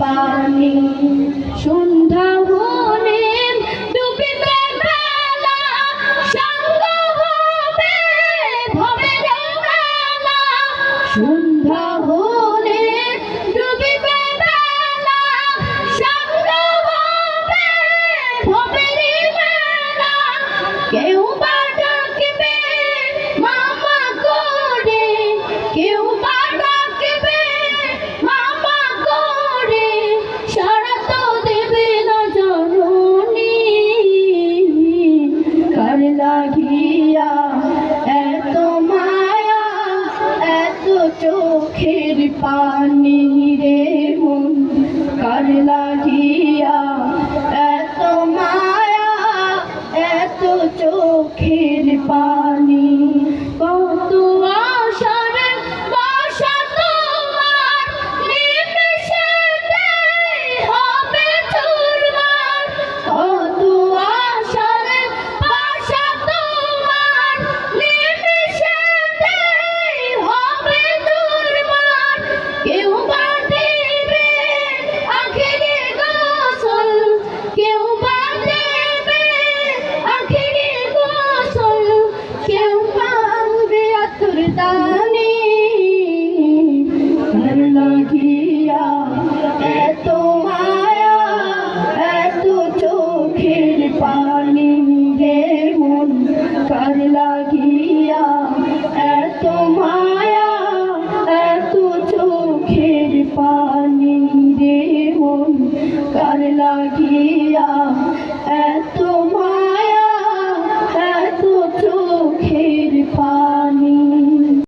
পানি। সন্ধ্যা হলে ডুবিবে বেলা সঙ্গ হবে ভবে সন্ধ্যা হলে রাখিয়া এত মায়া এত চোখের পানি রে মন কার লাগি Leute,